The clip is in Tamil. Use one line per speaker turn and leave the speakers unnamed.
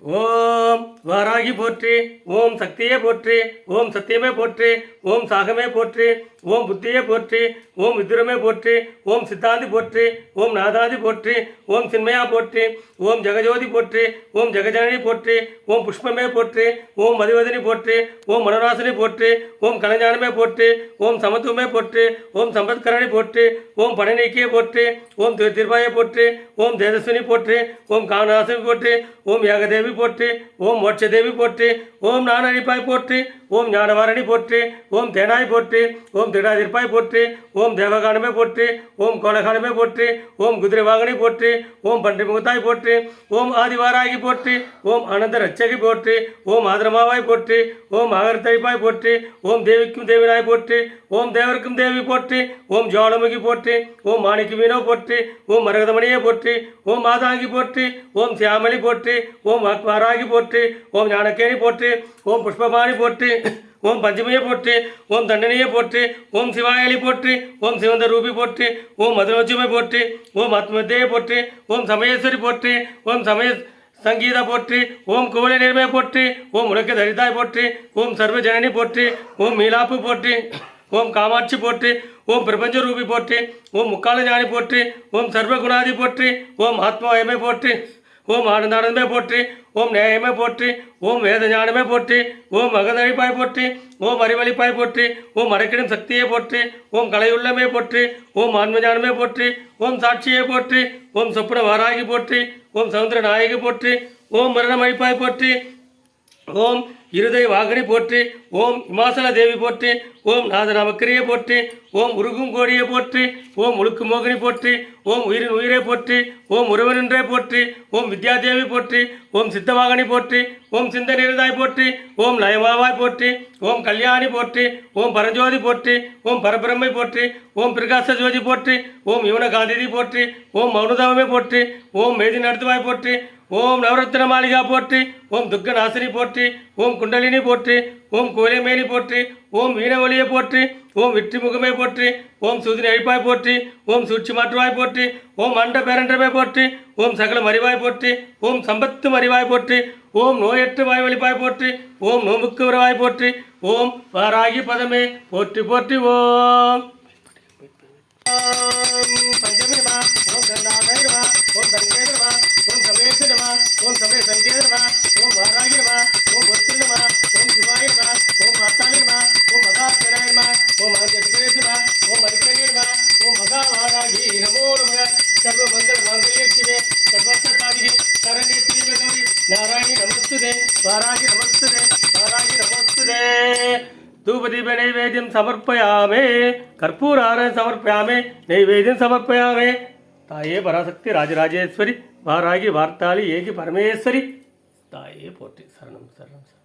ஓம் வாராகி போற்றி ஓம் சக்தியே போற்றி ஓம் சத்தியமே போற்றி ஓம் சாகமே போற்றி ஓம் புத்தியே போற்றி ஓம் விதுரமே போற்றி ஓம் சித்தாந்தி போற்றி ஓம் நாதாதி போற்றி ஓம் சின்மயா போற்றி ஓம் ஜெகஜோதி போற்றி ஓம் ஜெகஜனனி போற்றி ஓம் புஷ்பமே போற்றி ஓம் மதிவதனி போற்றி ஓம் மனோராசனி போற்றி ஓம் கலைஞானமே போற்றி ஓம் சமத்துவமே போற்றி ஓம் சம்பத்கரணி போற்றி ஓம் பழநீக்கியே போற்றி ஓம் திரு திருவாயை போற்றி ஓம் தேஜஸ்வினி போற்றி ஓம் காமநாசனி போற்றி ஓம் ஏகதேவி போற்றி ஓம் மோட்சதேவி போற்றி ஓம் நானழிப்பாய் போற்றி ஓம் ஞானவாரணி போற்றி ஓம் தேனாய் போற்றி ஓம் திடாதிர்ப்பாய் போற்றி ஓம் தேவகானமே போற்றி ஓம் கோலகானமே போற்றி ஓம் குதிரை வாகனி போற்றி ஓம் பன்றி முகத்தாய் போற்றி ஓம் ஆதிவாராகி போற்றி ஓம் ஆனந்த ரட்சகி போற்றி ஓம் ஆதரமாவாய் போற்றி ஓம் அகர்த்தழிப்பாய் போற்றி ஓம் தேவிக்கும் தேவினாய் போற்றி ஓம் தேவருக்கும் தேவி போற்றி ஓம் ஜுவாலமுகி போற்றி ஓம் மாணிக்கு மீனோ போற்றி ஓம் மரகதமணியே போற்றி ஓம் மாதாங்கி போற்றி ஓம் சியாமளி போற்றி ஓம் வாராகி போற்றி ஓம் ஞானக்கேணி போற்றி ஓம் புஷ்பபாணி போற்றி ஓம் பஞ்சமியை போற்றி ஓம் தண்டனையை போற்றி ஓம் சிவாயலி போற்றி ஓம் சிவந்த ரூபி போற்றி ஓம் மதுரோஜுமை போற்றி ஓம் ஆத்மதேயை போற்றி ஓம் சமயேஸ்வரி போற்றி ஓம் சமய சங்கீதா போற்றி ஓம் குவளை நேர்மை போற்றி ஓம் உலக தரிதாய் போற்றி ஓம் சர்வ ஜனனி போற்றி ஓம் மீலாப்பு போற்றி ஓம் காமாட்சி போற்றி ஓம் பிரபஞ்ச ரூபி போற்றி ஓம் முக்கால ஞானி போற்றி ஓம் சர்வ குணாதி போற்றி ஓம் ஆத்மாயமே போற்றி ஓம் ஆனந்தானந்தமே போற்றி ஓம் நேயமே போற்றி ஓம் வேத ஞானமே போற்றி ஓம் மகதழிப்பாய் போற்றி ஓம் அறிவழிப்பாய் போற்றி ஓம் மறைக்கிடும் சக்தியை போற்றி ஓம் கலையுள்ளமே போற்றி ஓம் ஆன்மஞானமே போற்றி ஓம் சாட்சியை போற்றி ஓம் சொப்பன வாராகி போற்றி ஓம் சமுத்திர நாயகி போற்றி ஓம் மரணமழிப்பாய் போற்றி ஓம் இருதய வாகனி போற்றி ஓம் இமாசல தேவி போற்றி ஓம் நாதநாமக்கிரியை போற்றி ஓம் உருகும் கோடியை போற்றி ஓம் முழுக்கு மோகினி போற்றி ஓம் உயிரின் உயிரை போற்றி ஓம் உறவனின்றே போற்றி ஓம் வித்யாதேவி போற்றி ஓம் சித்தவாகனி போற்றி ஓம் சிந்த நிறதாய் போற்றி ஓம் லயமாவாய் போற்றி ஓம் கல்யாணி போற்றி ஓம் பரஞ்சோதி போற்றி ஓம் பரபிரம்மை போற்றி ஓம் பிரகாச ஜோதி போற்றி ஓம் யுவன காந்திதி போற்றி ஓம் மௌனதாவமே போற்றி ஓம் மேதி நடத்துவாய் போற்றி ஓம் நவரத்ன மாளிகா போற்றி ஓம் துக்க நாசினி போற்றி ஓம் குண்டலினி போற்றி ஓம் கோயிலமேனி போற்றி ஓம் வீணவலியை போற்றி ஓம் வெற்றி முகமே போற்றி ஓம் சூதினி அழிப்பாய் போற்றி ஓம் சூழ்ச்சி மாற்றுவாய் போற்றி ஓம் அண்ட பேரண்டமே போற்றி ஓம் சகல மறிவாய் போற்றி ஓம் சம்பத்து மறிவாய் போற்றி ஓம் நோயேற்ற வாய் வழிப்பாய் போற்றி ஓம் நோம்புக்கு உறவாய் போற்றி ஓம் வாராகி பதமே போற்றி போற்றி ஓம் ஓம் பஞ்சமி ಸರ್ವ ಮಂಗಳ ಮಾಂಗಲ್ಯ ಶಿವೆ ಸರ್ವತ್ರ ಸಾಧಿಗೆ ಶರಣೆ ಪ್ರಿಯ ಗೌರಿ ನಾರಾಯಣಿ ನಮಸ್ತುದೆ ವಾರಾಗಿ ನಮಸ್ತುದೆ ವಾರಾಗಿ ನಮಸ್ತುದೆ தூபதீப நைவேத்தியம் சமர்ப்பயாமே கற்பூரார சமர்ப்பயாமே நைவேத்தியம் சமர்ப்பயாமே. தாயே பராசக்தி ராஜராஜேஸ்வரி வாராகி வார்த்தாளி ஏகி பரமேஸ்வரி. தாயே போற்றி சரணம் சரணம் சரணம்.